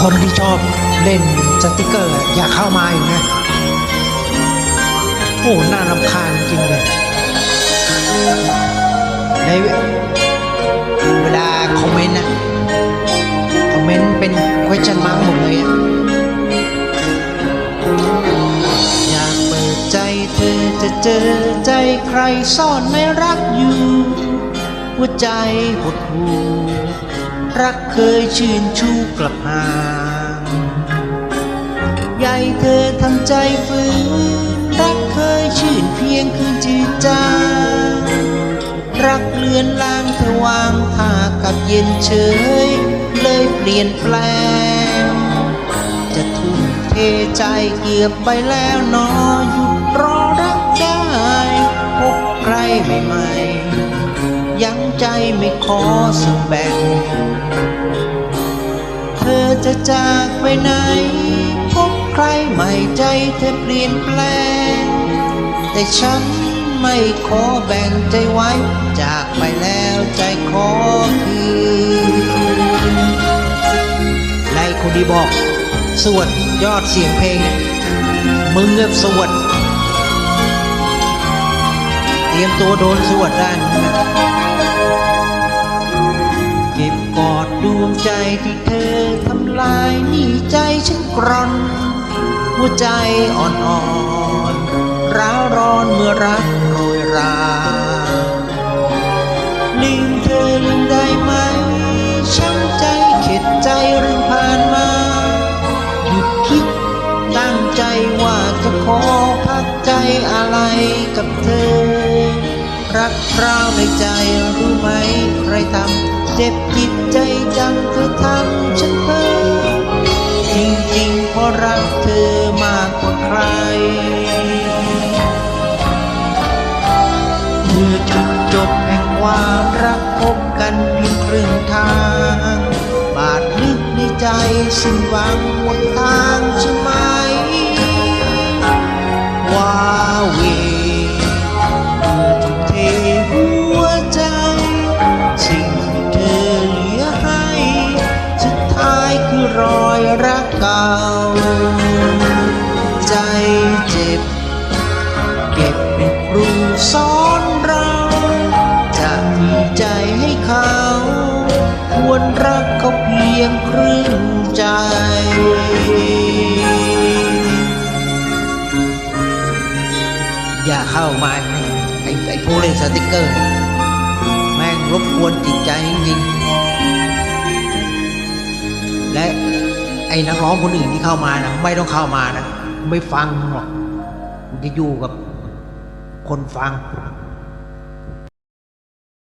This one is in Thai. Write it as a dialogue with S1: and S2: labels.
S1: คนที่ชอบเล่นสติกเกอร์ อย่าเข้ามาอีกนะ โอ้ น่ารำคาญจริงเลยในเวลาคอมเมนต์นะคอมเมนต์เป็น question mark หมดเลยอะอยากเปิดใจเธอจะเจอใจใครซ่อนไม่รักอยู่หัวใจหดหู่ รักเคยชื่นชูกลับห่างใหญ่เธอทำใจฝืนรักเคยชื่นเพียงคืนจืดจางรักเลือนลางเธอวางท่ากับเย็นเฉย เลยเปลี่ยนแปลง จะทุ่มเทใจเกือบไปแล้วนอหยุดรอรักได้พบใครใหม่ ยังใจไม่ขอสึกแบ่ง เธอจะจากไปไหน พบใครใหม่ใจเธอเปลี่ยนแปลง แต่ฉันไม่ขอแบ่งใจไว้ จากไปแล้วใจขอคืนในคนดีบอก สวดยอดเสียงเพลง มึงเงือบสวด ตรียมตัวโดนสวดได้มึงนะเก็บกอดดวงใจที่เธอทำลายนี่ใจฉันกร่อน หัวใจอ่อนๆร้าวร้อนเมื่อรักโรยรา อะไรกับเธอ รักราวในใจรู้ไหมใครทำเจ็บจิตใจจังเธอทำฉันเพ้อจริงๆเพราะรักเธอมากกว่าใครเมื่อจุดจบแห่งความรักพบกันเพียงครึ่งทาง บาดลึกในใจสิ้นหวังหมดทางใช่ รักเก่า ใจเจ็บ เก็บเป็นครูสอนเราจะมีใจให้เขา ควรรักเขาเพียงครึ่งใจอย่าเข้ามาไอ้ไอ้ผู้เล่นสติกเกอร์ แม่งรบกวนจิตใจจริง อ้นักร้องคนอื่นที่เข้ามานะไม่ต้องเข้ามานะไม่ฟังหรอกจะอยู่กับคนฟัง